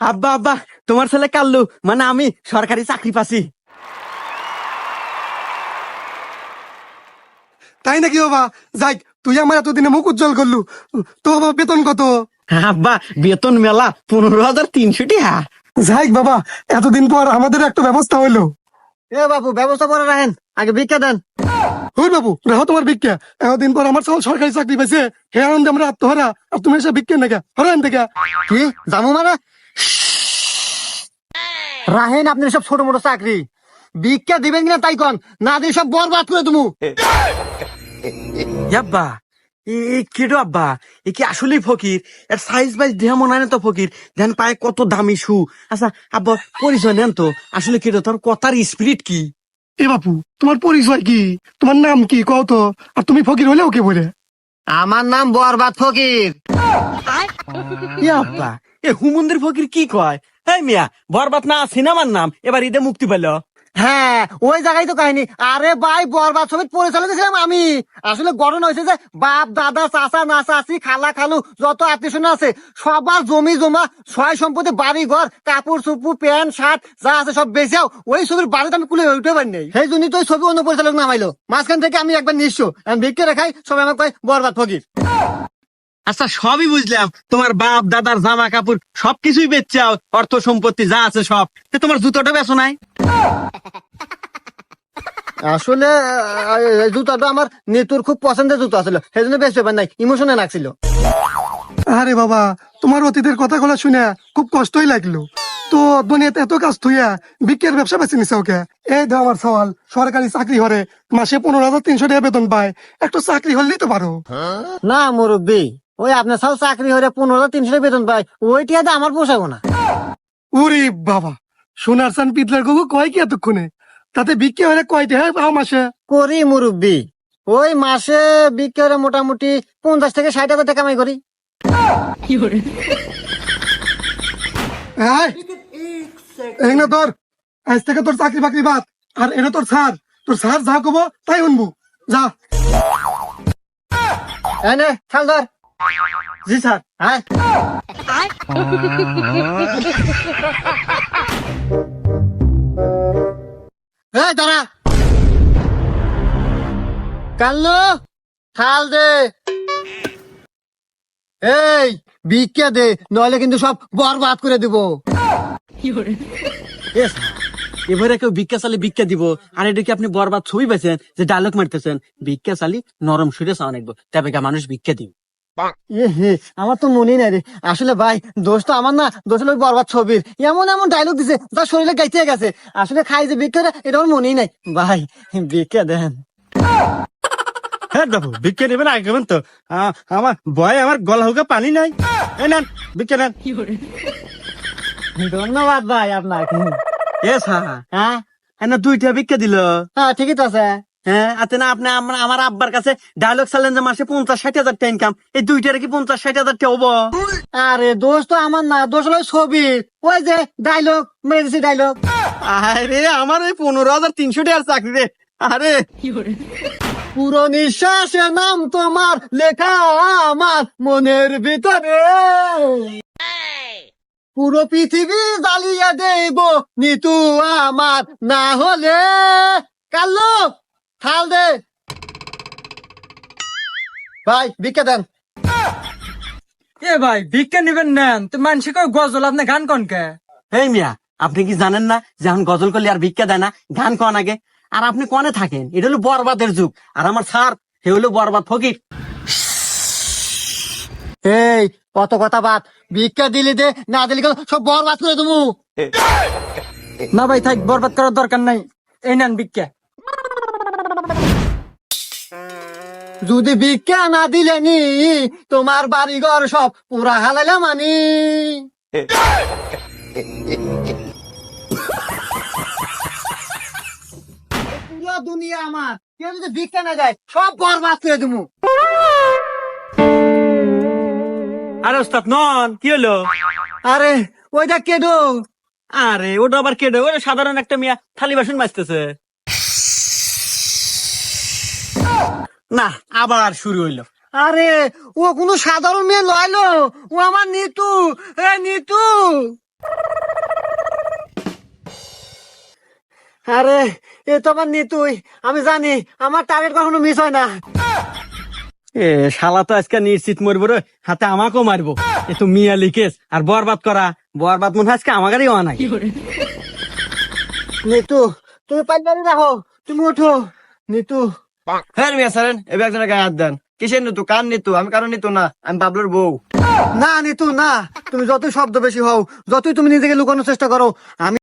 আব্বা আব্বা তোমার ছেলে কাল্লু মানে আমি সরকারি চাকরি পাচ্ছি। তাই নাকি বাবা? যাই তুই আমার এতদিনে মুখ উজ্জ্বল করলু। তো বাবা বেতন কত? আব্বা বেতন মেলা পনেরো হাজার তিনশো টাকা। যাই বাবা এতদিন পর আমাদের একটা ব্যবস্থা হইল। এ বাবু ব্যবস্থা করে রাখেন আগে ভিক্ষা দেন। ওই বাবু রাহো তোমার ভিক্ষা। এতদিন পর আমার সব সরকারি চাকরি পাইছে। হে আনন্দে আমরা আত্মহারা আর তুমি এসে ভিক্ষা নাকি হরান থেকে কি? জামু মানে রাহেন আপনি সব ছোট মোটো চাকরি। ভিক্ষা দিবেন কিনা তাই কন? না দিয়ে সব বরবাদ করে তুমি আব্বা কেডো আব্বা? এ কি আসলেই ফকির? এর সাইজ বাইজ দেহ মনে হয় না তো ফকির? দেন পায়ে কত দামি শু। আচ্ছা আব্বা পরিচয় নেন তো। আসলে কেডো তোর কথার স্পিরিট কি? এ বাপু তোমার পরিচয় কি? তোমার নাম কি? কও তো। আর তুমি ফকির হলেও কে বলে। আমার নাম বরবাদ ফকির। আব্বা এ হুমন্দির ফকির কি কয়? এই মিয়া, বরবাদ না, সিনেমার নাম, এবার ঈদে মুক্তি পেল। হ্যাঁ ওই জায়গায় তো কাহিনী। আরে ভাই, বরবাদ ছবির পরিচালক ছিলাম আমি। আসলে গঠন হয়েছে যে বাপ, দাদা, চাচা না চাচি, খালা, খালু, যত আত্মীয় আছে, সবার জমি জমা ছয় সম্পত্তি, বাড়ি ঘর, কাপড় চুপু প্যান্ট, শার্ট, যা আছে সব বেচাও ওই ছবির বাড়িতে আমি কুলে উঠতে পারি নাই। সেই জন্যই তো ওই ছবি অন্য পরিচালক নামাইলো মাঝখান থেকে আমি একবার নিঃস্ব আমি ভিক্ষে রেখাই সবাই আমাকে কয়, বরবাদ ফকির। আচ্ছা সবই বুঝলাম। তোমার বাপ দাদার জামা কাপড় সবকিছুই বেচাও অর্থ সম্পত্তি যা আছে সব। তে তোমার জুতোটা বেচো নাই? আসলে জুতাটা আমার নেতুর খুব পছন্দের জুতো ছিল সেই জন্য বেশ ব্যাপার নাই ইমোশনে লাগছিল আরে বাবা তোমার অতীতের কথাগুলো শুনে খুব কষ্টই লাগল। তো দুনিয়াতে এত কাজ থুইয়া বিক্রির ব্যবসা বেছে নিছে ওকে? এই দাও আমার সওয়াল সরকারি চাকরি হরে মাসে পনেরো হাজার তিনশো টাকা বেতন পায়। একটু চাকরি হলেই তো পারো। না মুরব্বী ওই আপনার সব চাকরি হলে পনেরো হাজার তিনশো বেতন পায়। ওই টিয়াতে আমার পোষাবো না। উরি বাবা সোনার সান পিতলার গবু কয় কি এতক্ষণে? তাতে বিক্রি হলে কয় টাকা পাও মাসে? করি মুরব্বী ওই মাসে বিক্রি হলে মোটামুটি পঞ্চাশ থেকে ষাট হাজার টাকা কামাই করি। এই, এই না তোর আজ থেকে তোর চাকরি বাকরি বাদ আর এটা তোর স্যার তোর স্যার যা কব তাই শুনব। যা। এনে ধর। জি, স্যার। হ্যাঁ? এই, দাঁড়া। কাল্লু থাল দে। এই, ভিক্ষা দে, নইলে কিন্তু সব বরবাদ করে দিব। এবারে কেউ ভিক্ষা চালি ভিক্ষা দিব। আর এটা কি আপনি বরবাদ ছবি পেয়েছেন যে ডায়লগ মারতেছেন? ভিক্ষা নরম সুরে চাওয়া নাকবো। তবে মানুষ ভিক্ষা দিব এ হে, আমার তো মনেই নাই রে। আসলে ভাই দোষ তো আমার না দোষ হলো বরবাদ ছবির। এমন এমন ডায়লগ দিছে যা শরীরে গাইতে গেছে। আসলে খাই যে এটা আমার মনেই নাই। ভাই ভিক্ষা দেন। হ্যাঁ বাবু ভিক্ষা নেবেন আগে তো। আমার ভয় আমার গলা হুকে পানি নাই। এই নেন ভিক্ষা নেন। ধন্যবাদ ভাই আপনাকে। এ হ্যাঁ? দুইটা ভিক্ষা দিল। হ্যাঁ ঠিকই তো আছে। হ্যাঁ আতে না আপনি আমার আমার আব্বার কাছে ডায়লগ চালেন যে মাসে পঞ্চাশ ষাট হাজার টাকা ইনকাম এই দুইটার কি পঞ্চাশ ষাট হাজার টাকা হব? আরে দোষ তো আমার না দোষ হলো ছবির। ওই যে ডায়লগ মেরে দিছি ডায়লগ আরে আমার ওই পনেরো হাজার তিনশো টাকার চাকরি রে। আরে। পুরো নিঃশ্বাসে নাম তোমার লেখা আমার মনের ভিতরে। পুরো পৃথিবী জ্বালিয়ে দেব নিতু আমার না হলে কাল্লু থাল দে ভাই ভিক্ষা দেন। এ ভাই ভিক্ষা নিবেন নেন। তো মানুষে কয় গজল আপনি গান কনকে এই মিয়া আপনি কি জানেন না যে এখন গজল করলে আর ভিক্ষা দেয় না? গান কন আগে। আর আপনি কনে থাকেন? এটা হলো বরবাদের যুগ। আর আমার স্যার সে হলো বরবাদ ফকির। এই কত কথা বাদ। ভিক্ষা দিলি দে না দিলি সব বরবাদ করে দেবো। না ভাই থাক বরবাদ করার দরকার নাই। এই নেন ভিক্ষা। যদি ভিক্ষা না দিলে নি তোমার বাড়ি ঘর সব পুরা হালাইলাম মানি। পুরো দুনিয়া আমার। কেউ যদি ভিক্ষা না যায় সব বরবাদ করে দেবো আরে ওস্তাদ নন কি হলো? আরে ওইটা কেডো। আরে ওটা আবার কেটে ওটা সাধারণ একটা মিয়া থালি বাসন মাজতেছে। না। আবার শুরু হইল। আরে ও কোনো সাধারণ মেয়ে লয়লো ও আমার নিতু। এ নিতু। আরে এ তো আমার নিতুই। আমি জানি আমার টার্গেট কখনো মিস হয় না। এ শালা তো আজকে নিশ্চিত মরবো রে। হাতে আমাকেও মারবো। এ তো মিয়া লিকেস আর বরবাদ করা। বরবাদ মনে হয় আজকে আমাদেরই হওয়া নাই। নিতু তুমি পাইলারি রাখো তুমি ওঠো নিতু হ্যাঁ মিয়া সারেন এবার একজনের গায়ে হাত দেন। কিসের নিতু? কার নিতু? আমি কারণ নিতু না আমি বাবলুর বউ। না নিতু না। তুমি যতই শব্দ বেশি হও যতই তুমি নিজেকে লুকানোর চেষ্টা করো আমি